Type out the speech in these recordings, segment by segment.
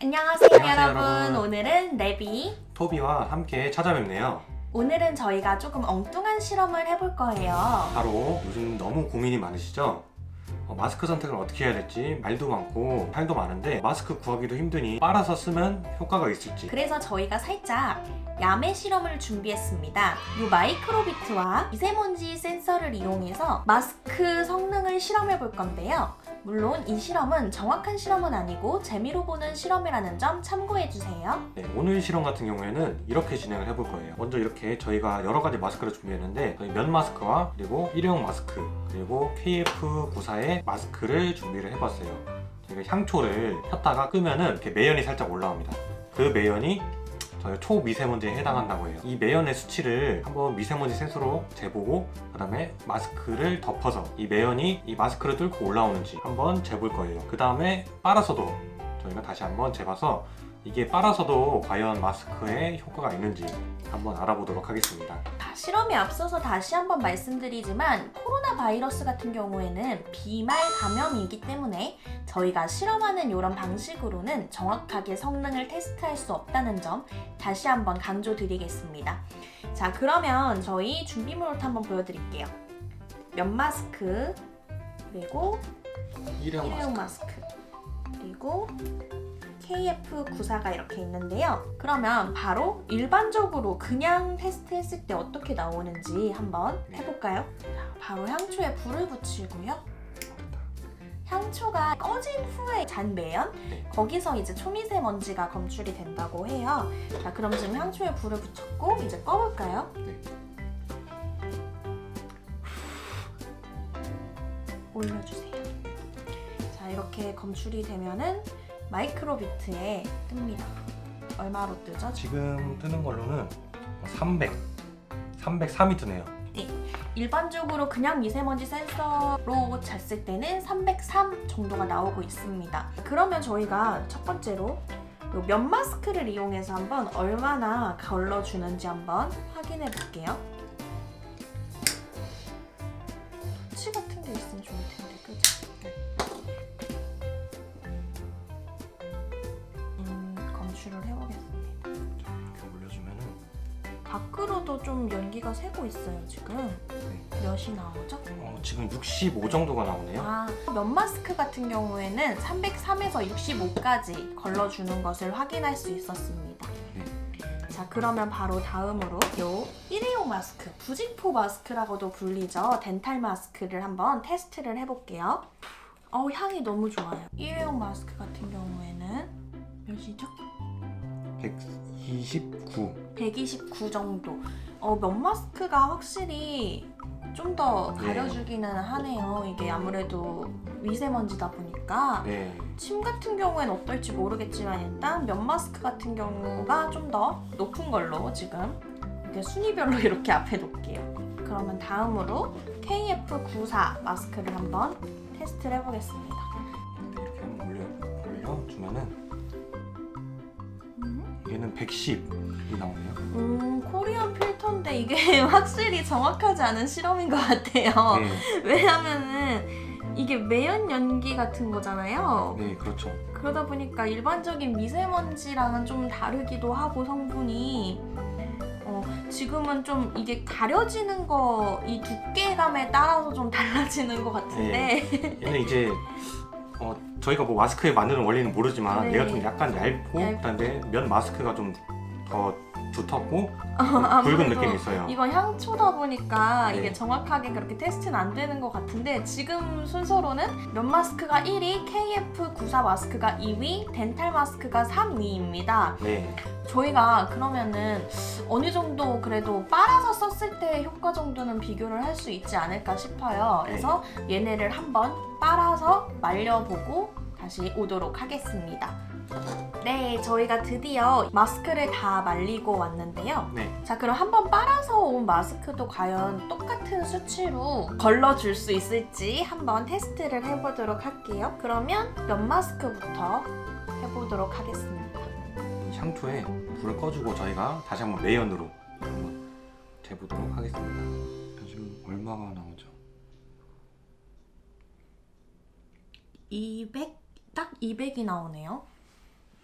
안녕하세요, 안녕하세요, 여러분. 여러분. 오늘은 레비. 토비와 함께 찾아뵙네요. 오늘은 저희가 조금 엉뚱한 실험을 해볼 거예요. 바로 요즘 너무 고민이 많으시죠? 어, 마스크 선택을 어떻게 해야 될지 말도 많고 탈도 많은데 마스크 구하기도 힘드니 빨아서 쓰면 효과가 있을지 그래서 저희가 살짝 야매 실험을 준비했습니다. 이 마이크로비트와 미세먼지 센서를 이용해서 마스크 성능을 실험해 볼 건데요. 물론 이 실험은 정확한 실험은 아니고 재미로 보는 실험이라는 점 참고해 주세요. 네, 오늘 실험 같은 경우에는 이렇게 진행을 해볼 거예요. 먼저 이렇게 저희가 여러 가지 마스크를 준비했는데 저희 면 마스크와 그리고 일회용 마스크 그리고 KF94의 마스크를 준비를 해봤어요. 저희가 향초를 폈다가 끄면은 이렇게 매연이 살짝 올라옵니다. 그 매연이 초미세먼지에 해당한다고 해요. 이 매연의 수치를 한번 미세먼지 센서로 재보고 그다음에 마스크를 덮어서 이 매연이 이 마스크를 뚫고 올라오는지 한번 재볼 거예요. 그 다음에 빨아서도 저희가 다시 한번 재봐서 이게 빨아서도 과연 마스크에 효과가 있는지 한번 알아보도록 하겠습니다. 다 실험에 앞서서 다시 한번 말씀드리지만 코로나 바이러스 같은 경우에는 비말 감염이기 때문에 저희가 실험하는 이런 방식으로는 정확하게 성능을 테스트할 수 없다는 점 다시 한번 강조드리겠습니다. 자, 그러면 저희 준비물부터 한번 보여드릴게요. 면 마스크, 그리고 일회용 일회용 마스크. 마스크, 그리고 KF94가 이렇게 있는데요. 그러면 바로 일반적으로 그냥 테스트했을 때 어떻게 나오는지 한번 네. 해볼까요? 자, 바로 향초에 불을 붙이고요. 향초가 꺼진 후에 잔 매연 네. 거기서 이제 초미세먼지가 검출이 된다고 해요. 자, 그럼 지금 향초에 불을 붙였고 이제 꺼볼까요? 네. 올려주세요. 자, 이렇게 검출이 되면은 마이크로 비트에 뜹니다. 얼마로 뜨죠? 지금 뜨는 걸로는 300, 303이 뜨네요. 일반적으로 그냥 미세먼지 센서로 쟀을 때는 303 정도가 나오고 있습니다. 그러면 저희가 첫 번째로 요면 마스크를 이용해서 한번 얼마나 걸러주는지 한번 확인해 볼게요. 치 같은 게 있으면 좋을 텐데, 밖으로도 좀 연기가 새고 있어요, 지금. 네. 몇이 나오죠? 어, 지금 65 정도가 나오네요. 아, 면 마스크 같은 경우에는 303에서 65까지 걸러주는 것을 확인할 수 있었습니다. 자, 그러면 바로 다음으로 요 일회용 마스크, 부직포 마스크라고도 불리죠. 덴탈 마스크를 한번 테스트를 해볼게요. 어우, 향이 너무 좋아요. 일회용 마스크 같은 경우에는 몇이죠? 129. 129 정도. 어, 면 마스크가 확실히 좀 더 네. 가려주기는 하네요. 이게 아무래도 미세먼지다 보니까. 네. 침 같은 경우에는 어떨지 모르겠지만 일단 면 마스크 같은 경우가 좀 더 높은 걸로 지금 이렇게 순위별로 이렇게 앞에 놓을게요. 그러면 다음으로 KF94 마스크를 한번 테스트를 해보겠습니다. 이렇게 한번 올려 올려주면은 음, 얘는 110이 나오네요. 음, 코리안 필터인데 이게 확실히 정확하지 않은 실험인 것 같아요. 네, 왜냐면은 이게 매연 연기 같은 거잖아요. 네, 그렇죠. 그러다 보니까 일반적인 미세먼지랑은 좀 다르기도 하고 성분이 어, 지금은 좀 이게 가려지는 거 이 두께감에 따라서 좀 달라지는 것 같은데 얘는 이제 어, 저희가 뭐 마스크에 만드는 원리는 모르지만 네. 얘가 좀 약간 얇고 얇고. 그다음에 면 마스크가 좀 더 두텁고 굵은 아무래도 느낌이 있어요. 이건 향초다 보니까 네. 이게 정확하게 그렇게 테스트는 안 되는 것 같은데 지금 순서로는 면 마스크가 1위, KF94 마스크가 2위, 덴탈 마스크가 3위입니다. 네, 저희가 그러면은 어느 정도 그래도 빨아서 썼을 때 효과 정도는 비교를 할 수 있지 않을까 싶어요. 그래서 얘네를 한번 빨아서 말려보고 다시 오도록 하겠습니다. 네, 저희가 드디어 마스크를 다 말리고 왔는데요. 네. 자, 그럼 한번 빨아서 온 마스크도 과연 똑같은 수치로 걸러줄 수 있을지 한번 테스트를 해보도록 할게요. 그러면 면 마스크부터 해보도록 하겠습니다. 이 향초에 불을 꺼주고 저희가 다시 한번 매연으로 한번 재보도록 하겠습니다. 자, 지금 얼마가 나오죠? 1 0 0 0 나오네요. 1 0 0 0 음, 200? 딱 200이 나오네요.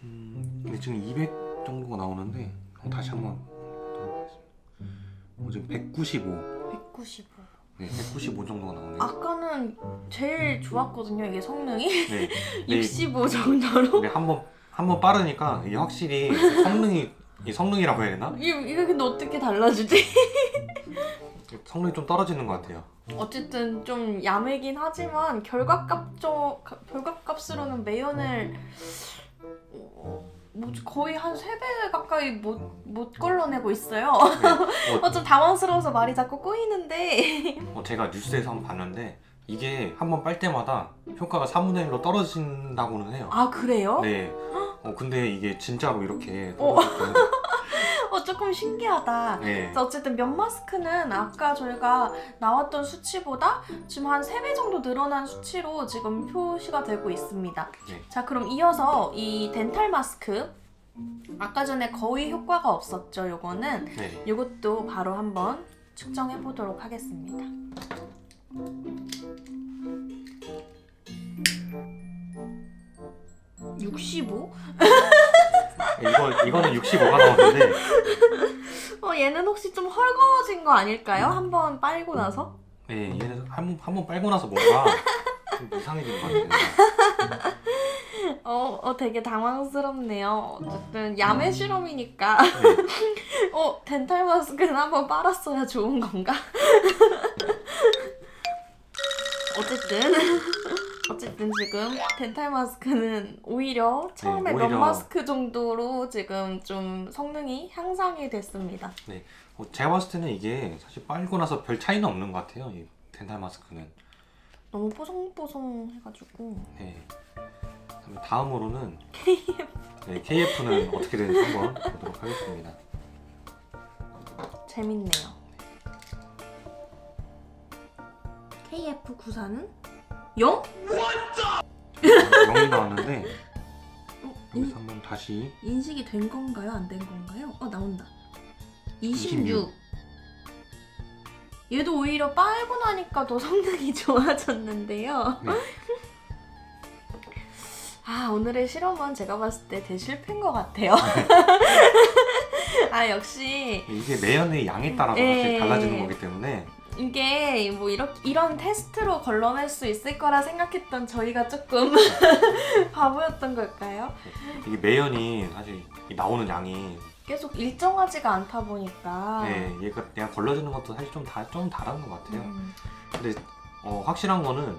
음, 근데 지금 200 정도가 나오는데 어, 다시 한번 들어보겠습니다. 어, 지금 195. 195. 네, 195 정도가 나오네요. 아까는 제일 좋았거든요. 이게 성능이 네. 네, 65 정도로. 근데 한번 한번 빠르니까 이게 확실히 성능이 이 성능이라고 해야 되나? 이게, 이게 근데 어떻게 달라지지? 성능이 좀 떨어지는 것 같아요. 어쨌든 좀 야매긴 하지만 결과값적 결과값으로는 매연을 어, 뭐지 거의 한 3배 가까이 못, 못 걸러내고 있어요. 네. 어, 좀 당황스러워서 말이 자꾸 꼬이는데 어, 제가 뉴스에서 한번 봤는데 이게 한 번 빨 때마다 효과가 3분의 1로 떨어진다고는 해요. 아 그래요? 네. 어 근데 이게 진짜로 이렇게 어. 떨어졌고 어 조금 신기하다. 네. 그래서 어쨌든 면 마스크는 아까 저희가 나왔던 수치보다 지금 한 3배 정도 늘어난 수치로 지금 표시가 되고 있습니다. 네. 자, 그럼 이어서 이 덴탈 마스크 아까 전에 거의 효과가 없었죠, 요거는. 네. 이것도 바로 한번 측정해 보도록 하겠습니다. (65) 이거 이거는 65가 나왔는데 어 얘는 혹시 좀 헐거워진 거 아닐까요? 한번 빨고 나서? 네 얘는 한번 한번 빨고 나서 뭔가 좀 이상해진 것 같아요. 어, 어 되게 당황스럽네요. 어쨌든 야매 실험이니까 네. 어 덴탈 마스크는 한번 빨았어야 좋은 건가? 어쨌든 어쨌든 지금 덴탈 마스크는 오히려 처음에 네, 면 오히려- 마스크 정도로 지금 좀 성능이 향상이 됐습니다. 어, 제가 봤을 때는 이게 사실 빨고 나서 별 차이는 없는 것 같아요. 이 덴탈 마스크는. 너무 뽀송뽀송해가지고 네. 그다음에 다음으로는 네, KF는 어떻게 되는지 한번 보도록 하겠습니다. 재밌네요. KF94는 0? 0이 나왔는데 어, 여기서 한번 다시 인식이 된 건가요? 안 된 건가요? 어 나온다. 26. 26. 얘도 오히려 빨고 나니까 더 성능이 좋아졌는데요. 네. 아 오늘의 실험은 제가 봤을 때 대실패인 것 같아요. 아 역시 이게 매연의 양에 따라서 네. 사실 달라지는 거기 때문에 이게 뭐 이렇게 이런 테스트로 걸러낼 수 있을 거라 생각했던 저희가 조금 바보였던 걸까요? 이게 매연이 사실 이 나오는 양이 계속 일정하지가 않다 보니까. 네, 얘가 내가 걸러지는 것도 사실 좀 다 좀 다른 것 같아요. 음. 근데 어, 확실한 거는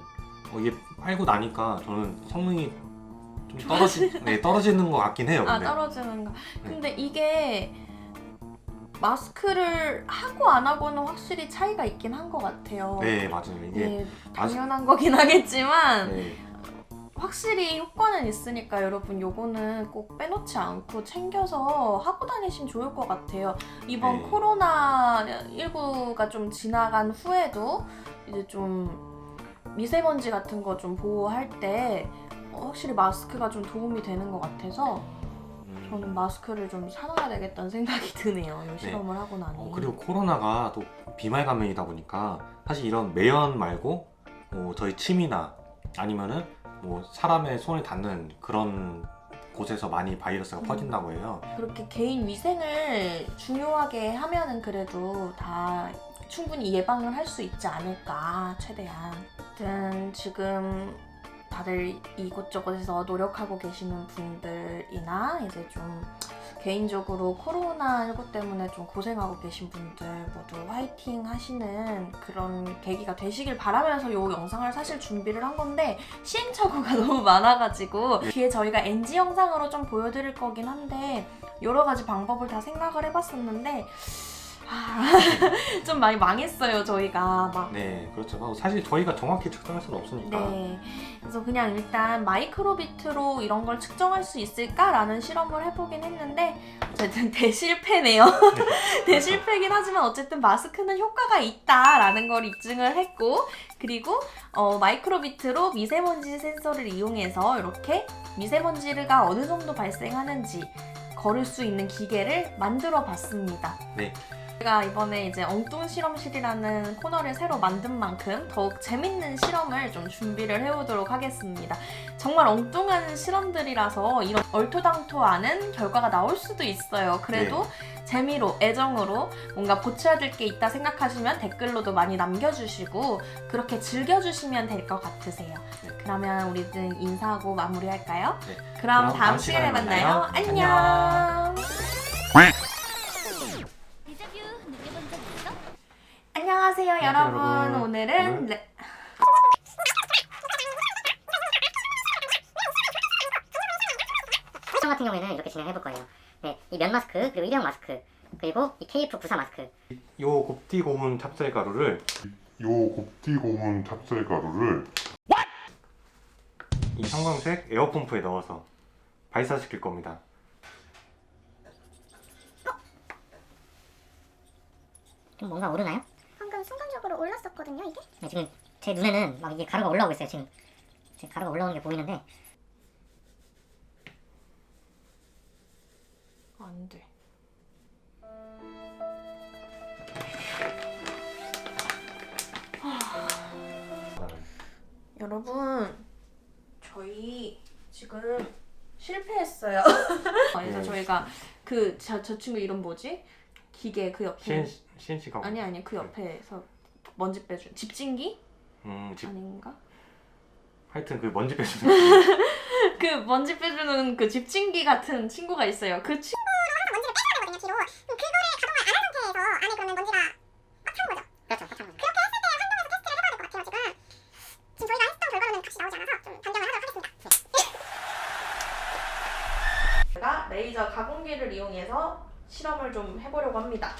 어, 이게 빨고 나니까 저는 성능이 좀 떨어지 네, 떨어지는 것 같긴 해요. 아 근데. 떨어지는 거. 네. 근데 이게 마스크를 하고 안 하고는 확실히 차이가 있긴 한 것 같아요. 네 맞아요. 이게 네, 당연한 거긴 하겠지만 네, 확실히 효과는 있으니까 여러분 요거는 꼭 빼놓지 않고 챙겨서 하고 다니시면 좋을 것 같아요. 이번 네. 코로나 19가 좀 지나간 후에도 이제 좀 미세먼지 같은 거 좀 보호할 때 확실히 마스크가 좀 도움이 되는 것 같아서 음, 저는 마스크를 좀 사놔야 되겠다는 생각이 드네요. 이 실험을 하고 나니. 어, 그리고 코로나가 또 비말 감염이다 보니까 사실 이런 매연 말고 뭐 저희 침이나 아니면은 뭐 사람의 손에 닿는 그런 곳에서 많이 바이러스가 음. 퍼진다고 해요. 그렇게 개인 위생을 중요하게 하면은 그래도 다 충분히 예방을 할 수 있지 않을까 최대한. 아무튼 지금 다들 이곳저곳에서 노력하고 계시는 분들이나 이제 좀 개인적으로 코로나19 때문에 좀 고생하고 계신 분들 모두 화이팅 하시는 그런 계기가 되시길 바라면서 이 영상을 사실 준비를 한 건데 시행착오가 너무 많아가지고 뒤에 저희가 NG 영상으로 좀 보여드릴 거긴 한데 여러 가지 방법을 다 생각을 해봤었는데 아, 좀 많이 망했어요 저희가 막 네, 그렇죠. 뭐 사실 저희가 정확히 측정할 수는 없으니까. 네. 그래서 그냥 일단 마이크로비트로 이런 걸 측정할 수 있을까라는 실험을 해보긴 했는데 어쨌든 대실패네요. 대실패긴 하지만 어쨌든 마스크는 효과가 있다라는 걸 입증을 했고 그리고 어, 마이크로비트로 미세먼지 센서를 이용해서 이렇게 미세먼지가 어느 정도 발생하는지 걸을 수 있는 기계를 만들어 봤습니다. 제가 이번에 이제 엉뚱 실험실이라는 코너를 새로 만든 만큼 더욱 재밌는 실험을 좀 준비를 해보도록 하겠습니다. 정말 엉뚱한 실험들이라서 이런 얼토당토하는 결과가 나올 수도 있어요. 그래도 재미로, 애정으로 뭔가 고쳐야 될 게 있다 생각하시면 댓글로도 많이 남겨주시고 그렇게 즐겨주시면 될 것 같으세요. 네. 그러면 우리는 인사하고 마무리할까요? 네. 그럼, 그럼 다음 시간에 만나요. 안녕. 데자 안녕하세요, 안녕하세요, 여러분. 여러분. 오늘은 오늘- 레- 시험 같은 경우에는 이렇게 진행해 볼 거예요. 네, 이 면 마스크 그리고 일회용 마스크 그리고 이 KF94 마스크 요 곱디 고문 찹쌀 가루를 요 곱디 고문 찹쌀 가루를 이 형광색 에어펌프에 넣어서 발사시킬 겁니다. 좀 뭔가 오르나요? 올랐었거든요, 이게? 네, 지금 제 눈에는 막 이게 가루가 올라오고 있어요. 지금 지금 가루가 올라오는 게 보이는데 안 돼. 여러분, 저희 지금 실패했어요. 그래서 네. 저희가 그 저 저 친구 이름 뭐지? 기계 그 옆에 CNC, CNC 가구. 아니 아니 그 옆에서 먼지 빼준 집진기 음, 집, 아닌가? 하여튼 그 먼지 빼주는 그 먼지 빼주는 그 집진기 같은 친구가 있어요. 그 친구 먼지를 빼야 되거든요, 뒤로. 그럼 그거를 가동을 안 한 상태에서 안에 그러면 먼지가 꽉 찬 거죠. 그렇죠. 꽉찬 거죠. 그렇게 했을 때 환경에서 테스트를 해봐야 될 것 같아요, 지금. 지금 저희가 했던 결과로는 값이 나오지 않아서 좀 변경을 하도록 하겠습니다. 제가 레이저 가공기를 이용해서 실험을 좀 해보려고 합니다.